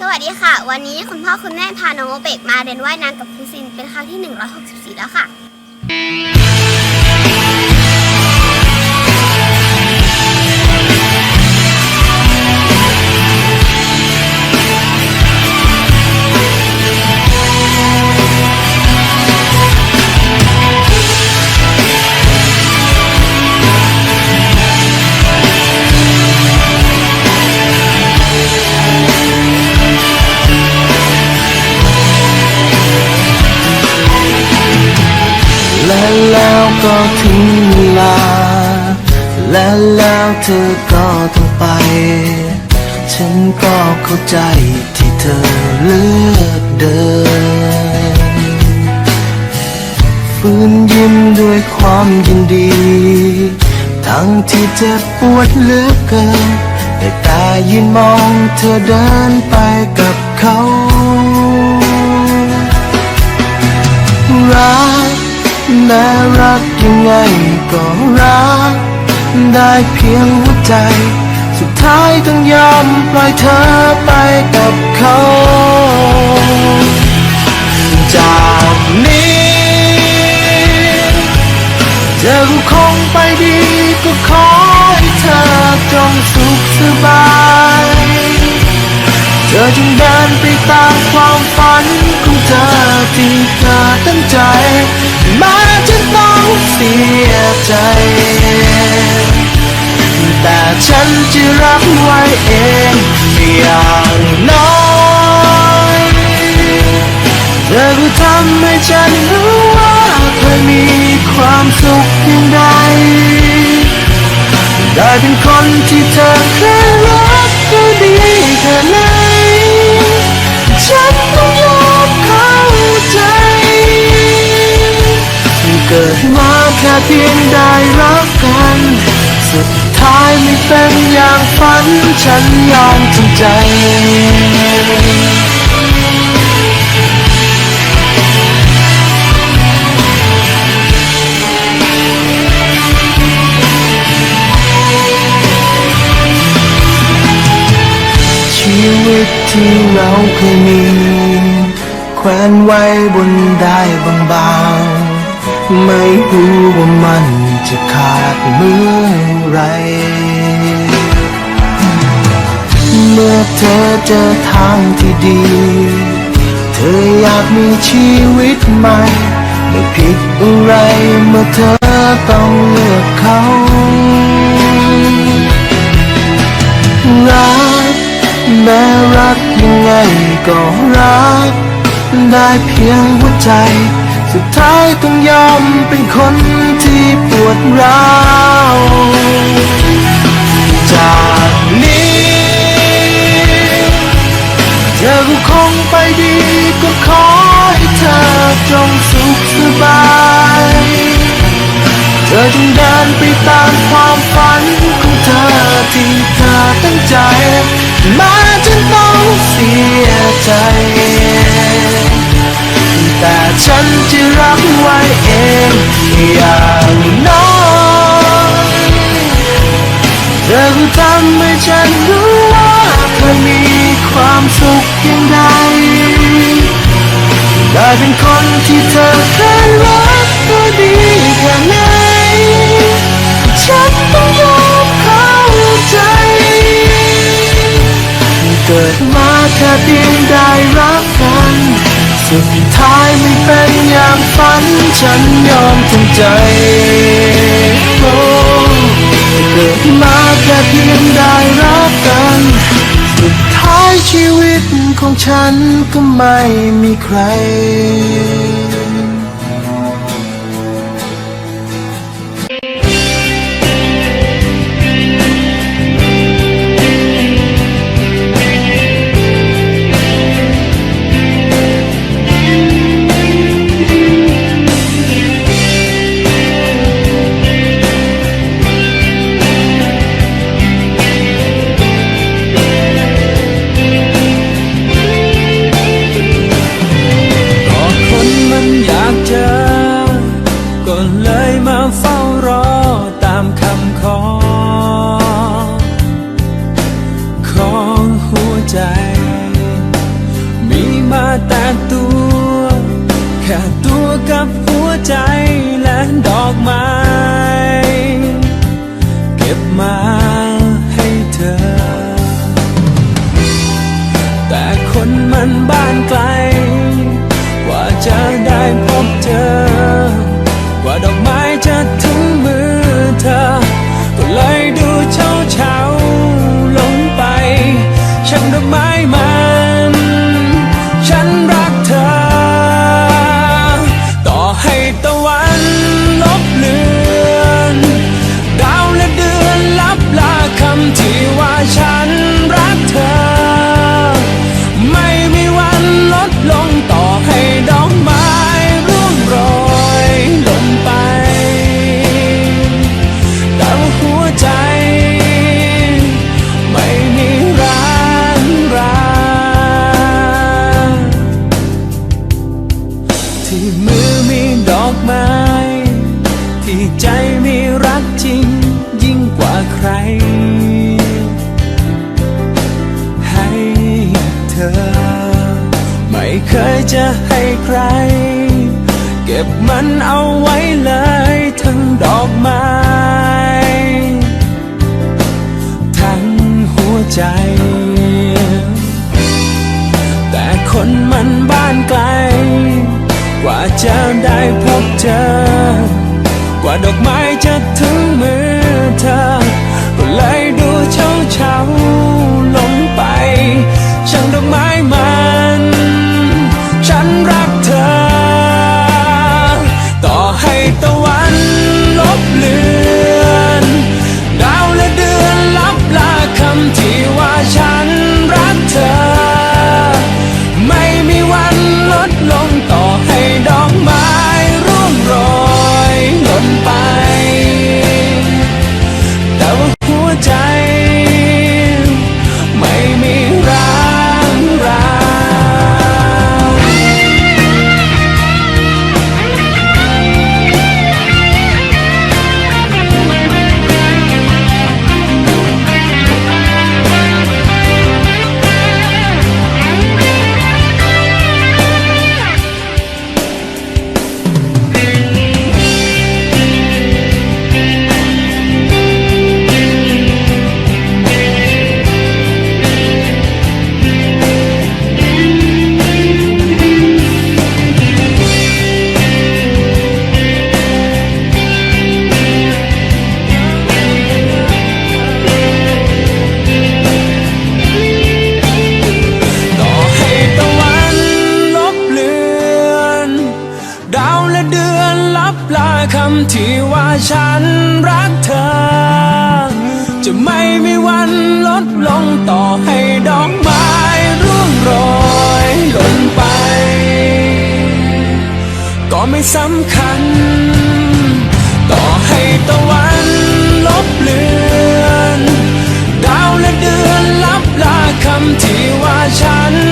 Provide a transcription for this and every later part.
สวัสดีค่ะ วันนี้คุณพ่อคุณแม่พาน้องโอเบกมาเรียนว่ายน้ำกับครูซินเป็นครั้งที่ 164 แล้วค่ะ เธอก็ต้องไป ฉันก็เข้าใจที่เธอเลือกเดินฝืนยิ้มด้วยความยินดี ทั้งที่เจ็บปวดเหลือเกินแต่ตายืนมองเธอเดินไปกับเขารักแม้รักยังไงก็รัก ได้เพียงหัวใจ สุดท้ายต้องยอมปล่อยเธอไปกับเขา จากนี้เธอก็คงไปดีก็ขอให้เธอจงสุขสบาย เธอจงเดินไปตามความฝันของเธอที่เธอตั้งใจม้จะต้องเสียใจ แต่ฉันจะรับไว้เองอย่างน้อยเธอก็ทำให้ฉันรู้ว่าเคยมีความสุขเพียงใดได้เป็นคนที่เธอเคย เพียงได้รักกัน สุดท้ายไม่เป็นอย่างฝัน ฉันยอมทำใจ ชีวิตที่เราเคยมี แขวนไว้บนได้บาง ไม่รู้ว่ามันจะขาดเมื่อไร เมื่อเธอเจอทางที่ดี เธออยากมีชีวิตใหม่ไม่ผิดอะไรเมื่อเธอต้องเลือกเขารักแม้รักยังไงก็รัก ได้เพียงหัวใจ สุดท้ายต้องยอมเป็นคนที่ปวดร้าวจากนี้ เธอก็คงไปดีก็ขอให้เธอจงสุขสบาย เธอจงเดินไปตามความฝันของเธอที่เธอตั้งใจแม้จะต้องเสียใจ ขเพียงใดได้เป็นคนที่เธอเคยรักก็ดีแค่ไหนฉันต้องยอมเข้าใจเกิดมาแค่เพียงได้รักกันสุดท้ายไม่เป็นอย่างฝันฉันยอมทำใจโอ้เกิดมาแค่เพียงได้รัก ชีวิตของฉันก็ไม่มีใคร แค่ตัว แค่ตัวกับหัวใจและดอกไม้ เก็บมาให้เธอ แต่คนมันบ้านไกล ยจะให้ใคร เก็บมันเอาไว้เลยทั้งดอกไม้ ทั้งหัวใจ แต่คนมันบ้านไกล กว่าจะได้พบเจอ กว่าดอกไม้จะถึงมือเธอ ฉันรักเธอ จะไม่มีวันลดลงต่อให้ดอกไม้ร่วงโรยหล่นไป ก็ไม่สำคัญ ต่อให้ตะวันลบเลือน ดาวและเดือนลับลาคำที่ว่าฉัน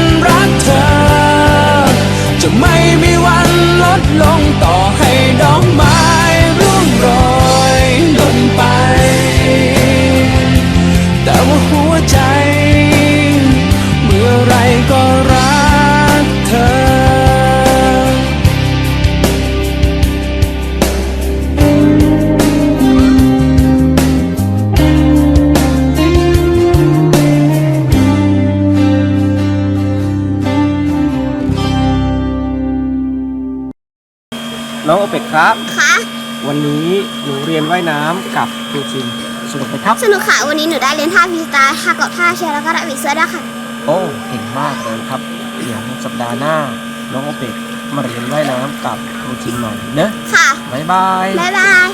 เป็กครับคะวันนี้หนูเรียนว่ายน้ำกับครูจินสนุกไหมครับ สนุกค่ะ วันนี้หนูได้เรียนท่าพิสตาท่าเกาะท่าเชียร์แล้วก็ได้วิเซอร์ด้วยค่ะ โอ้เก่งมากเลยครับเดี๋ยวสัปดาห์หน้าน้องโอเป็กมาเรียนว่ายน้ำกับครูจินใหม่เนอะค่ะ บ๊ายบาย บ๊ายบาย